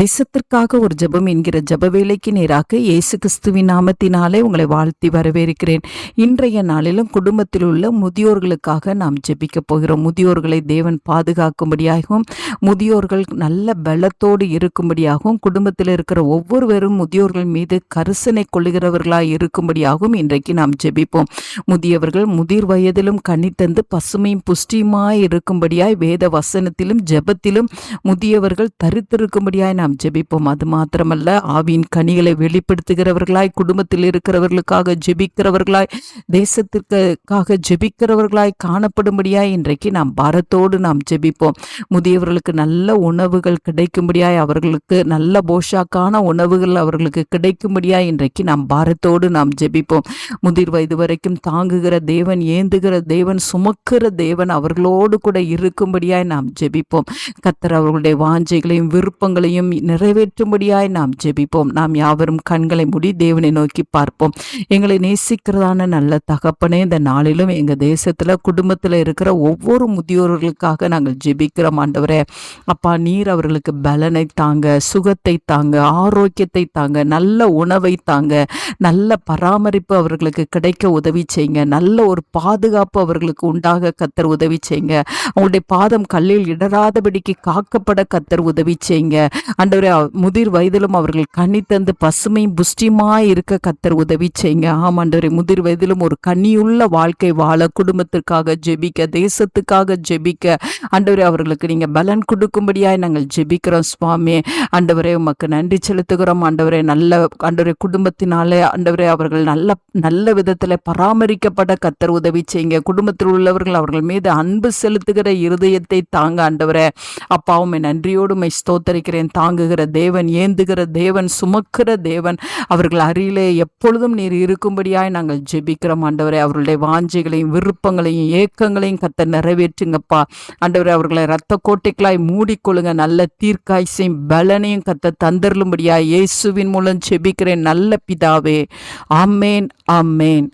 தேசத்திற்காக ஒரு ஜெபம் என்கிற ஜெப வேலைக்கு நேராக இயேசு கிறிஸ்துவின் நாமத்தினாலே உங்களை வாழ்த்தி வரவேற்கிறேன். இன்றைய நாளிலும் குடும்பத்தில் உள்ள முதியோர்களுக்காக நாம் ஜெபிக்க போகிறோம். முதியோர்களை தேவன் பாதுகாக்கும்படியாகவும் முதியோர்கள் நல்ல பலத்தோடு இருக்கும்படியாகவும் குடும்பத்தில் இருக்கிற ஒவ்வொருவரும் முதியோர்கள் மீது கரிசனை கொள்ளுகிறவர்களாய் இருக்கும்படியாகவும் இன்றைக்கு நாம் ஜெபிப்போம். முதியவர்கள் முதிர் வயதிலும் கனித்தந்து பசுமையும் புஷ்டியுமாய் இருக்கும்படியாய் வேத வசனத்திலும் ஜெபத்திலும் முதியவர்கள் தரித்திருக்கும்படியாய் நாம் நாம் ஜெபிப்போம். அது மாத்திரமல்ல ஆவியின் கனிகளை வெளிப்படுத்துகிறவர்களாய் குடும்பத்தில் இருக்கிறவர்களுக்காக ஜெபிக்கிறவர்களாய் தேசத்திற்காக ஜெபிக்கிறவர்களாய் காணப்படும்படியாய் இன்றைக்கு நாம் பாரத்தோடு நாம் ஜெபிப்போம். முதியவர்களுக்கு நல்ல உணவுகள் கிடைக்கும்படியாய் அவர்களுக்கு நல்ல போஷாக்கான உணவுகள் அவர்களுக்கு கிடைக்கும்படியாய் இன்றைக்கு நாம் பாரத்தோடு நாம் ஜெபிப்போம். முதிர் வயது வரைக்கும் தாங்குகிற தேவன் ஏந்துகிற தேவன் சுமக்கிற தேவன் அவர்களோடு கூட இருக்கும்படியாய் நாம் ஜெபிப்போம். கத்தர் அவர்களுடைய வாஞ்சைகளையும் விருப்பங்களையும் நிறைவேற்றும்படியாய் நாம் ஜெபிப்போம். நாம் யாவரும் கண்களை மூடி தேவனை நோக்கி பார்ப்போம். எங்களை நேசிக்கிறதான நல்ல தகப்பனே இந்த நாளிலும் எங்கள் தேசத்தில் குடும்பத்தில் இருக்கிற ஒவ்வொரு முதியோர்களுக்காக நாங்கள் ஜெபிக்கிறோம் ஆண்டவரே. அப்பா நீர் அவர்களுக்கு பலனை தாங்க சுகத்தை தாங்க ஆரோக்கியத்தை தாங்க நல்ல உணவை தாங்க நல்ல பராமரிப்பு அவர்களுக்கு கிடைக்க உதவி செய்யுங்க. நல்ல ஒரு பாதுகாப்பு அவர்களுக்கு உண்டாக கத்தர் உதவி செய்யுங்க. அவங்களுடைய பாதம் கல்லில் இடராதபடிக்கு காக்கப்பட கத்தர் உதவி செய்யுங்க. ஆண்டவரே முதிர் வயதிலும் அவர்கள் கனி தந்து பசுமையும் புஷ்டியுமாய் இருக்க கத்தர் உதவி செய்யுங்க. ஆமாம் ஆண்டவரே முதிர் வயதிலும் ஒரு கனியுள்ள வாழ்க்கை வாழ குடும்பத்திற்காக ஜெபிக்க தேசத்துக்காக ஜெபிக்க. ஆண்டவரே அவர்களுக்கு நீங்கள் பலன் கொடுக்கும்படியாய் நாங்கள் ஜெபிக்கிறோம் சுவாமி. ஆண்டவரே உமக்கு நன்றி செலுத்துகிறோம். ஆண்டவரே நல்ல ஆண்டவரே குடும்பத்தினாலே ஆண்டவரே அவர்கள் நல்ல நல்ல விதத்தில் பராமரிக்கப்பட கத்தர் உதவி செய்யுங்க. குடும்பத்தில் உள்ளவர்கள் அவர்கள் மீது அன்பு செலுத்துகிற இருதயத்தை தாங்க ஆண்டவரே. அப்பாவுமே நன்றியோடு மை ஸ்தோத்தரிக்கிறேன். தாங்க தாங்குகிற தேவன் ஏந்துகிற தேவன் சுமக்கிற தேவன் அவர்கள் அருகிலே எப்பொழுதும் நீர் இருக்கும்படியாய் நாங்கள் ஜெபிக்கிறோம். ஆண்டவரே அவர்களுடைய வாஞ்சைகளையும் விருப்பங்களையும் ஏக்கங்களையும் கத்த நிறைவேற்றுங்கப்பா. ஆண்டவரே அவர்களை இரத்த கோட்டைகளாய் மூடிக்கொள்ளுங்க. நல்ல தீர்க்காய்ச்சையும் பலனையும் கத்த தந்தருளும்படியாய் இயேசுவின் மூலம் ஜெபிக்கிறேன். நல்ல பிதாவே. ஆமேன் ஆமேன்.